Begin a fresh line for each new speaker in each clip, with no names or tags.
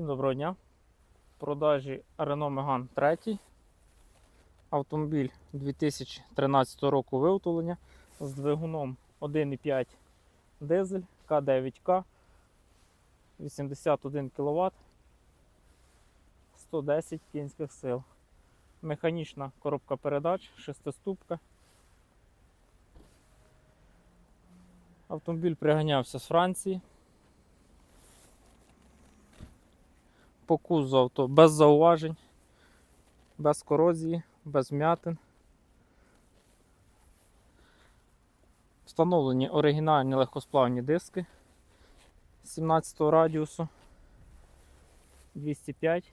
Всім доброго дня. В продажі Renault Megane 3. Автомобіль 2013 року виготовлення з двигуном 1,5 дизель К9К 81 кВт 110 кінських сил. Механічна коробка передач, шестиступка. Автомобіль приганявся з Франції. По кузову авто без зауважень, без корозії, без м'ятин. Встановлені оригінальні легкосплавні диски 17 радіусу 205,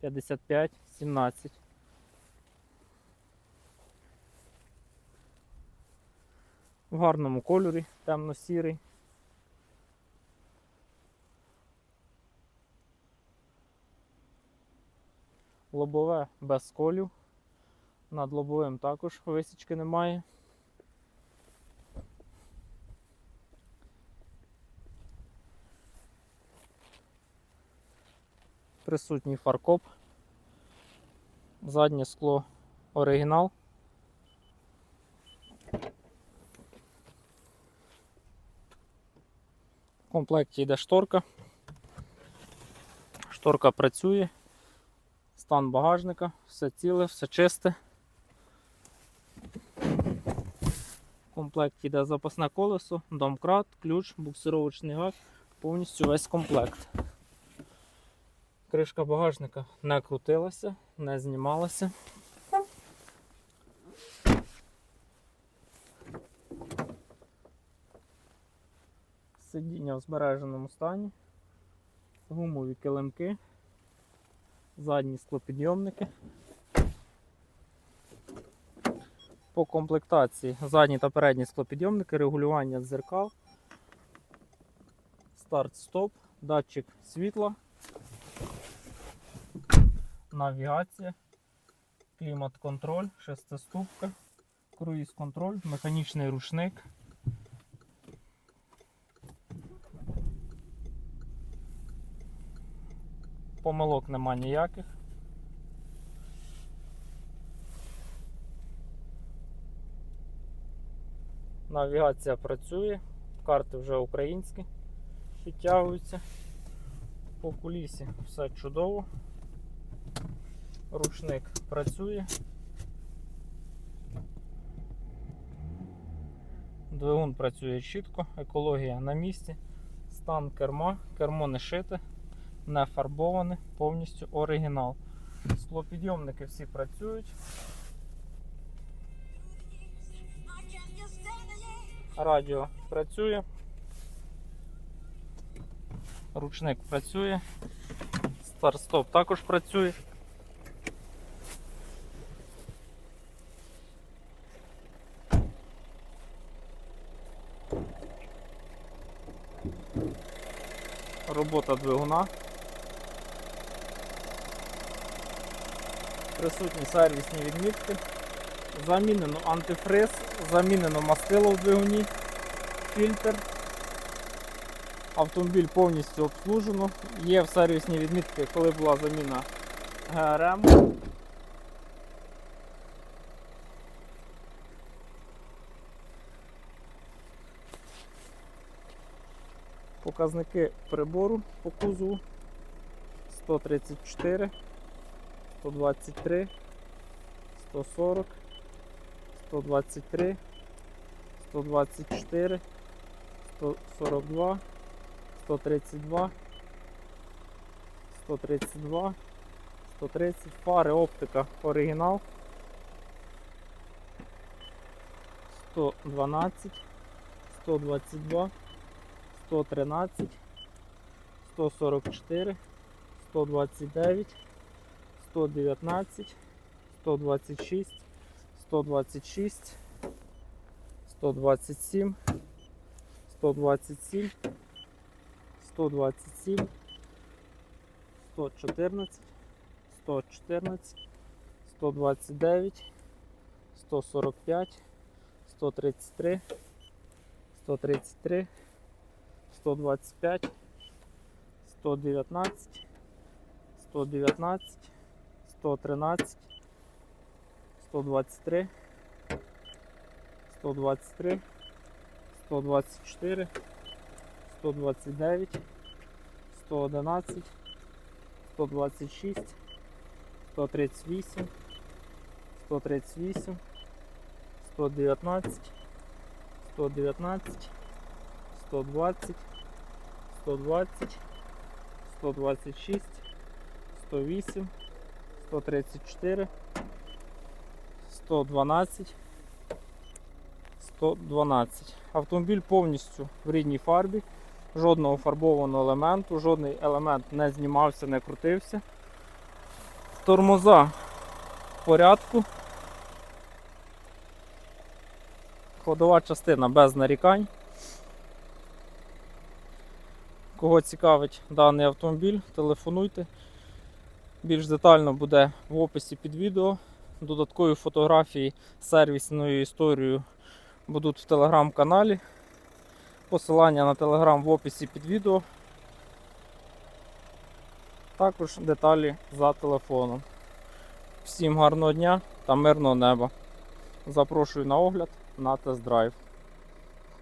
55, 17. В гарному кольорі, темно-сірий. Лобове без сколів. Над лобовим також висічки немає. Присутній фаркоп. Заднє скло оригінал. В комплекті йде шторка. Шторка працює. Стан багажника, все ціле, все чисте. В комплекті йде запасне колесо, домкрат, ключ, буксировочний гак, повністю весь комплект. Кришка багажника не крутилася, не знімалася. Сидіння в збереженому стані, гумові килимки задні склопідйомники. По комплектації задні та передні склопідйомники, регулювання дзеркал, старт-стоп, датчик світла, навігація, клімат-контроль, шестиступка, круїз-контроль, механічний рушник. Помилок нема ніяких. Навігація працює, карти вже українські підтягуються. По кулісі все чудово. Ручник працює. Двигун працює чітко, екологія на місці, стан керма, кермо не шите не фарбоване, повністю оригінал. Склопідйомники всі працюють. Радіо працює. Ручник працює. Старт-стоп також працює. Робота двигуна. Присутні сервісні відмітки. Замінено антифриз, замінено мастило в двигуні, фільтр. Автомобіль повністю обслужено. Є в сервісній відмітки, коли була заміна ГРМ. Показники прибору по кузову 134, 123, 140, 123, 124, 142, 132, 132, 130, фари, оптика, оригінал. 112, 122, 113, 144, 129, 119, 126, 126, 127, 127, 127, 114, 114, 129, 145, 133, 133, 125, 119, 119, 113, 123, 123, 124, 129, 111, 126, 138, 138, 119, 119, 120, 120, 126, 108, 134, 112, 112. Автомобіль повністю в рідній фарбі, жодного фарбованого елементу, жодний елемент не знімався, не крутився. Тормоза в порядку. Ходова частина без нарікань. Кого цікавить даний автомобіль, телефонуйте. Більш детально буде в описі під відео. Додаткові фотографії сервісною історією будуть в телеграм-каналі. Посилання на телеграм в описі під відео. Також деталі за телефоном. Всім гарного дня та мирного неба. Запрошую на огляд на тест-драйв.